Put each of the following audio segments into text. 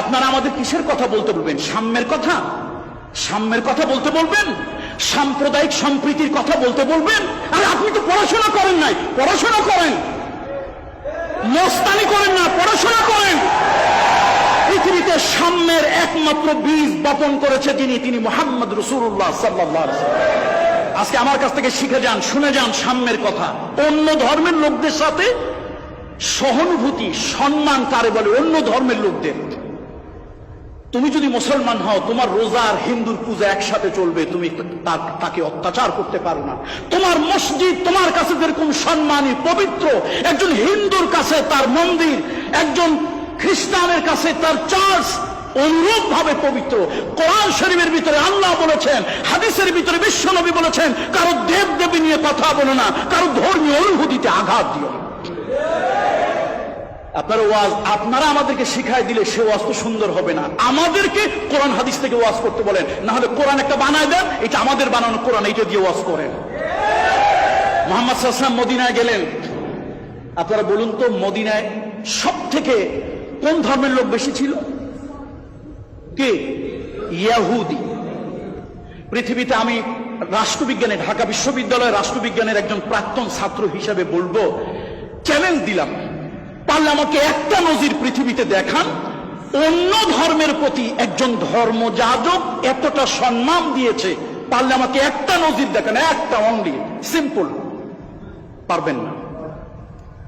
আপনারা আমাদের কিসের কথা বলতে বলবেন? সাম্যের কথা? সাম্যের কথা বলতে বলবেন? সাম্প্রদায়িক সম্প্রীতির কথা বলতে বলবেন? আরে আপনি তো পড়াশোনা করেন নাই। পড়াশোনা করেন। মস্তানি করেন না, পড়াশোনা করেন। পৃথিবীতে সাম্যের একমাত্র বীজ বপন করেছে যিনি তিনি মোহাম্মদ রসুল্লাহ সাল্লাহ আজকে আমার কাছ থেকে শিখে যান, শুনে যান সাম্যের কথা। অন্য ধর্মের লোকদের সাথে সহানুভূতি, সম্মান কারে বলে অন্য ধর্মের লোকদের। তুমি যদি মুসলমান হও, তোমার রোজা আর হিন্দুর পূজা একসাথে চলবে, তুমি তাকে অত্যাচার করতে পারো না। তোমার মসজিদ, তোমার কাছে যেরকম সম্মানী, পবিত্র, একজন হিন্দুর কাছে তার মন্দির, একজন খ্রিস্টানের কাছে তার চার্চ অনুরূপ ভাবে পবিত্র। কোরআন শরীফের ভিতরে আল্লাহ বলেছেন, হাদিসের ভিতরে বিশ্বনবী বলেছেন, কারও দেব দেবী নিয়ে কথা বলো না, কারও ধর্মীয় অনুভূতিতে আঘাত দিও আপনার ওয়াজ আপনারা আমাদেরকে শিখাই দিলে সে ওয়াজ তো সুন্দর হবে না। আমাদেরকে কোরআন হাদিস থেকে ওয়াজ করতে বলেন। না হলে কোরআন একটা বানায় দেন, এটা আমাদের বানানো কোরআন, এইটা দিয়ে ওয়াজ করেন। মোহাম্মদ সাল্লাম মদিনায় গেলেন। আপনারা বলুন তো, মদিনায় সব থেকে কোন ধর্মের লোক বেশি ছিল? কে? ইয়াহুদি। পৃথিবীতে আমি রাষ্ট্রবিজ্ঞানে, ঢাকা বিশ্ববিদ্যালয়ের রাষ্ট্রবিজ্ঞানের একজন প্রাক্তন ছাত্র হিসাবে বলব, চ্যালেঞ্জ দিলাম। পারলে আমাকে একটা নজির পৃথিবীতে দেখান। অন্য ধর্মের প্রতি একজন ধর্মযাজক এতটা সম্মান দিয়েছে, পারলে আমাকে একটা নজির দেখান, একটা অনলি সিম্পল পারবেন না।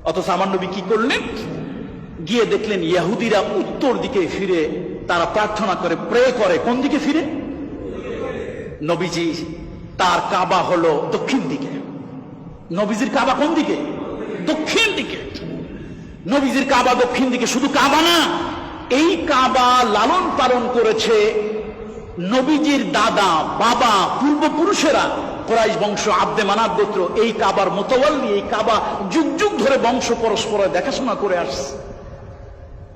অথচ আমার নবী কি করলেন? গিয়ে দেখলেন ইহুদিরা উত্তর দিকে ফিরে, তারা প্রার্থনা করে প্রে করে। কোন দিকে ফিরে? নবীজি, তার কাবা হলো দক্ষিণ দিকে। নবীজির কাবা কোন দিকে? দক্ষিণ দিকে। নবীজির কাবা দক্ষিণ দিকে শুধু কাবা না, এই কাবা লালন পালন করেছে নবীজির দাদা, বাবা, পূর্বপুরুষেরা। কোরাইশ বংশ, আব্দে মানাব গোত্র, এই কাবার মোতওয়াল্লি, এই কাবা যুগ যুগ ধরে বংশ পরস্পর দেখাশোনা করে আসছে।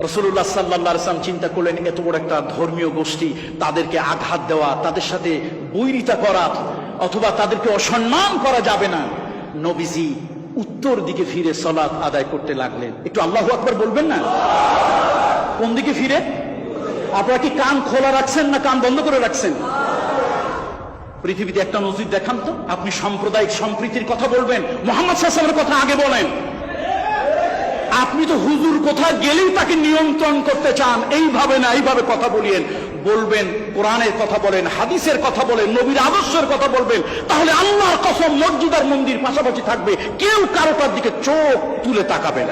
রসুল্লাহ সাল্লাম চিন্তা করলেন, এত বড় একটা ধর্মীয় গোষ্ঠী, তাদেরকে আঘাত দেওয়া, তাদের সাথে বৈরিতা করা, অথবা তাদেরকে অসম্মান করা যাবে না। নবীজি উত্তর দিকে ফিরে সলাৎ আদায় করতে লাগলেন। একটু আল্লাহ আকবর বলবেন না? কোন দিকে ফিরে? আপনারা কি কান খোলা রাখছেন না কান বন্ধ করে রাখছেন? পৃথিবীতে একটা নজির দেখান তো। আপনি সাম্প্রদায়িক সম্প্রীতির কথা বলবেন। মোহাম্মদ সাল্লামের কথা আগে বলেন। আপনি তো হুজুর, কোথায় গেলেই তাকে নিয়ন্ত্রণ করতে চান? এইভাবে না, এইভাবে কথা বলিয়েন। বলবেন, কোরআনের কথা বলেন, হাদিসের কথা বলেন, নবীর আদর্শের কথা বলবেন। তাহলে আল্লাহর কসম মসজিদ আর মন্দির পাশাপাশি থাকবে। কেউ কারোটার দিকে চোখ তুলে তাকাবেন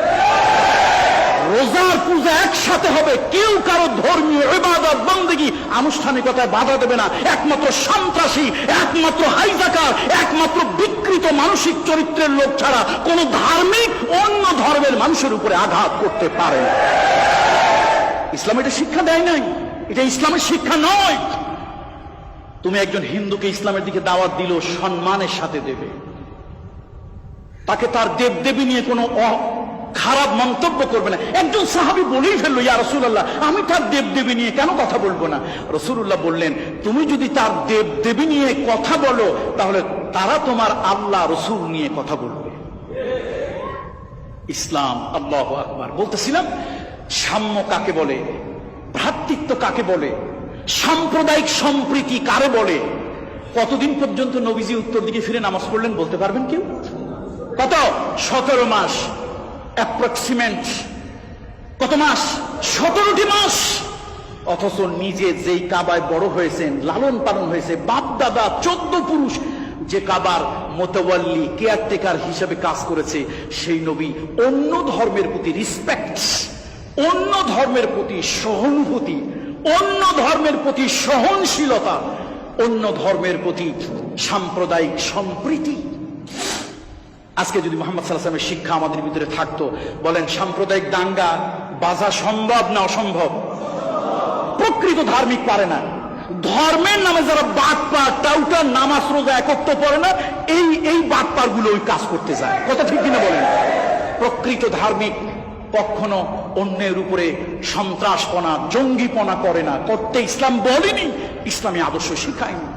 রোজার পূজা একসাথে হবে। কেউ কারও ধর্মীয় ইবাদত, বন্দেগী, আনুষ্ঠানিকতায় বাধা দেবে না। একমাত্র সন্ত্রাসী, একমাত্র হাইজাকার, একমাত্র বিকৃত মানসিক চরিত্রের লোক ছাড়া কোন ধার্মিক ধর্মের মানুষের উপরে আঘাত করতে পারে। ইসলাম এটা শিক্ষা দেয় নাই। এটা ইসলামের শিক্ষা নয়। তুমি একজন হিন্দুকে ইসলামের দিকে দাওয়াত দিল সম্মানের সাথে দেবে। তাকে তার দেবদেবী নিয়ে কোনো খারাপ মন্তব্য করবে না। একজন সাহাবি বলেই ফেলল, ইয়া রসুল্লাহ আমি তার দেবদেবী নিয়ে কেন কথা বলব না? রসুল্লাহ বললেন, তুমি যদি তার দেবদেবী নিয়ে কথা বলো, তাহলে তারা তোমার আল্লাহ, রসুল নিয়ে কথা বলবে। ইসলাম, আল্লাহ আকবার। বলতেছিলাম, সাম্য কাকে বলে? ভ্রাতৃত্ব কাকে বলে? সাম্প্রদায়িক সম্প্রীতি কারে বলে? কতদিন পর্যন্ত নবীজি উত্তর দিকে ফিরে নামাজ পড়লেন বলতে পারবেন কেউ? কত? সতেরো মাস অ্যাপ্রক্সিমেন্ট কত মাস? সতেরোটি মাস। অথচ নিজে যেই কাবায় বড় হয়েছেন, লালন পালন হয়েছে, বাপ দাদা, চোদ্দ পুরুষ যে কাবার মোতওয়াল্লি, কেয়ারটেকার হিসেবে কাজ করেছে, সেই নবী অন্য ধর্মের প্রতি রিসপেক্ট অন্য ধর্মের প্রতি সহানুভূতি, অন্য ধর্মের প্রতি সহনশীলতা, অন্য ধর্মের প্রতি সাম্প্রদায়িক সম্প্রীতি। আজকে যদি মোহাম্মদ সাল্লাহামের শিক্ষা আমাদের ভিতরে থাকতো, বলেন, সাম্প্রদায়িক দাঙ্গা বাজা সম্ভব না অসম্ভব? প্রকৃত ধার্মিক পারে না। ধর্মের নামে যারা বাটপার টাউটার, নামাজ, রোজা একত্র পড়ে না, এই এই বাদগুলো ওই কাজ করতে যায়। কথা ঠিক কিনা বলেন? প্রকৃত ধার্মিক কখনো অন্যের উপরে সন্ত্রাসপনা, জঙ্গিপনা করে না। করতে ইসলাম বলেনি, ইসলামী আদর্শ শিখায়নি।